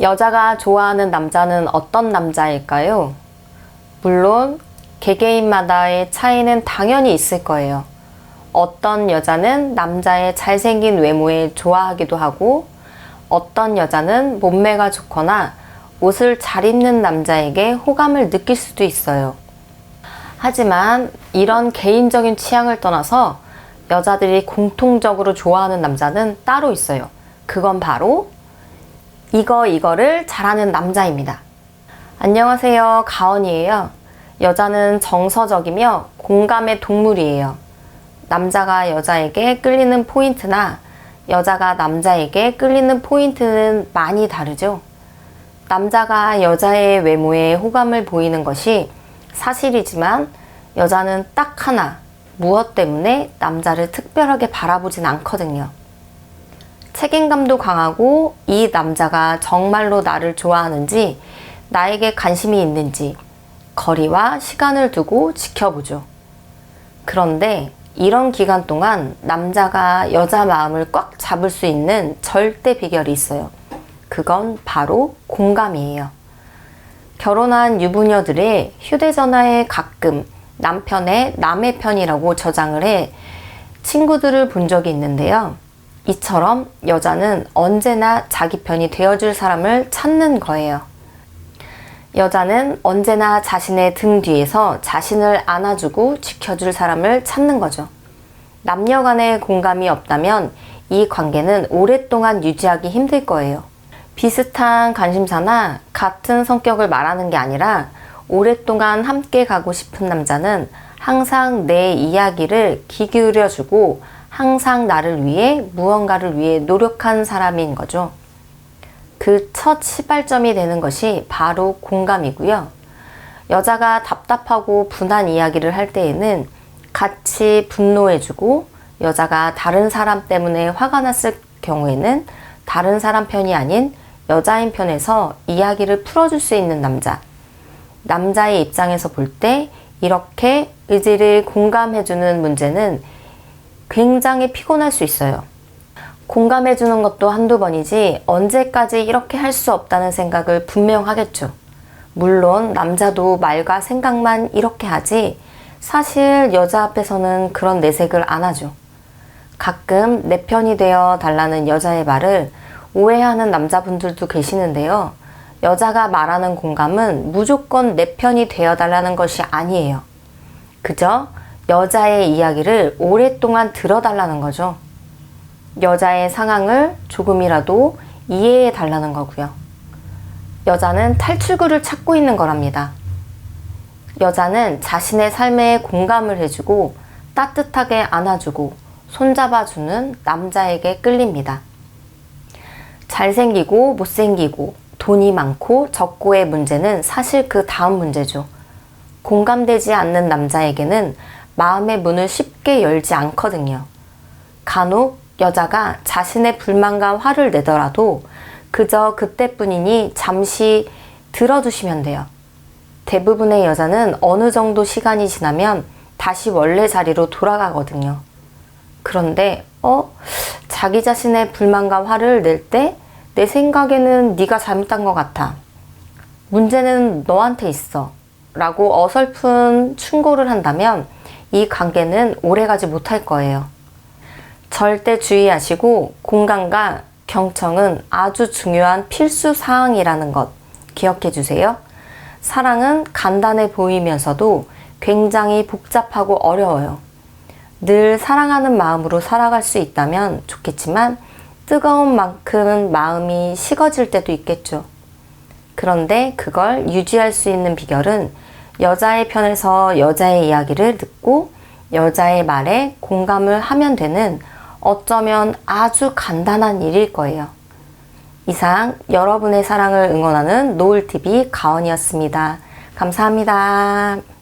여자가 좋아하는 남자는 어떤 남자일까요? 물론 개개인마다의 차이는 당연히 있을 거예요. 어떤 여자는 남자의 잘생긴 외모에 좋아하기도 하고 어떤 여자는 몸매가 좋거나 옷을 잘 입는 남자에게 호감을 느낄 수도 있어요. 하지만 이런 개인적인 취향을 떠나서 여자들이 공통적으로 좋아하는 남자는 따로 있어요. 그건 바로 이거 이거를 잘하는 남자입니다. 안녕하세요. 가언이에요. 여자는 정서적이며 공감의 동물이에요. 남자가 여자에게 끌리는 포인트나 여자가 남자에게 끌리는 포인트는 많이 다르죠. 남자가 여자의 외모에 호감을 보이는 것이 사실이지만 여자는 딱 하나, 무엇 때문에 남자를 특별하게 바라보진 않거든요. 책임감도 강하고 이 남자가 정말로 나를 좋아하는지 나에게 관심이 있는지 거리와 시간을 두고 지켜보죠. 그런데 이런 기간 동안 남자가 여자 마음을 꽉 잡을 수 있는 절대 비결이 있어요. 그건 바로 공감이에요. 결혼한 유부녀들의 휴대전화에 가끔 남편의 남의 편이라고 저장을 해 친구들을 본 적이 있는데요. 이처럼 여자는 언제나 자기 편이 되어줄 사람을 찾는 거예요. 여자는 언제나 자신의 등 뒤에서 자신을 안아주고 지켜줄 사람을 찾는 거죠. 남녀 간의 공감이 없다면 이 관계는 오랫동안 유지하기 힘들 거예요. 비슷한 관심사나 같은 성격을 말하는 게 아니라 오랫동안 함께 가고 싶은 남자는 항상 내 이야기를 귀 기울여주고 항상 나를 위해 무언가를 위해 노력한 사람인 거죠. 그 첫 시발점이 되는 것이 바로 공감이고요. 여자가 답답하고 분한 이야기를 할 때에는 같이 분노해주고 여자가 다른 사람 때문에 화가 났을 경우에는 다른 사람 편이 아닌 여자인 편에서 이야기를 풀어줄 수 있는 남자. 남자의 입장에서 볼 때 이렇게 의지를 공감해주는 문제는 굉장히 피곤할 수 있어요. 공감해주는 것도 한두 번이지 언제까지 이렇게 할 수 없다는 생각을 분명 하겠죠. 물론 남자도 말과 생각만 이렇게 하지 사실 여자 앞에서는 그런 내색을 안 하죠. 가끔 내 편이 되어 달라는 여자의 말을 오해하는 남자분들도 계시는데요. 여자가 말하는 공감은 무조건 내 편이 되어 달라는 것이 아니에요. 그저 여자의 이야기를 오랫동안 들어달라는 거죠. 여자의 상황을 조금이라도 이해해 달라는 거고요. 여자는 탈출구를 찾고 있는 거랍니다. 여자는 자신의 삶에 공감을 해주고 따뜻하게 안아주고 손잡아주는 남자에게 끌립니다. 잘생기고 못생기고 돈이 많고 적고의 문제는 사실 그 다음 문제죠. 공감되지 않는 남자에게는 마음의 문을 쉽게 열지 않거든요. 간혹 여자가 자신의 불만과 화를 내더라도 그저 그때뿐이니 잠시 들어두시면 돼요. 대부분의 여자는 어느 정도 시간이 지나면 다시 원래 자리로 돌아가거든요. 그런데 어 자기 자신의 불만과 화를 낼 때 내 생각에는 네가 잘못한 것 같아. 문제는 너한테 있어. 라고 어설픈 충고를 한다면 이 관계는 오래가지 못할 거예요. 절대 주의하시고 공감과 경청은 아주 중요한 필수 사항이라는 것 기억해 주세요. 사랑은 간단해 보이면서도 굉장히 복잡하고 어려워요. 늘 사랑하는 마음으로 살아갈 수 있다면 좋겠지만 뜨거운 만큼 마음이 식어질 때도 있겠죠. 그런데 그걸 유지할 수 있는 비결은 여자의 편에서 여자의 이야기를 듣고 여자의 말에 공감을 하면 되는 어쩌면 아주 간단한 일일 거예요. 이상 여러분의 사랑을 응원하는 노을TV 가원이었습니다. 감사합니다.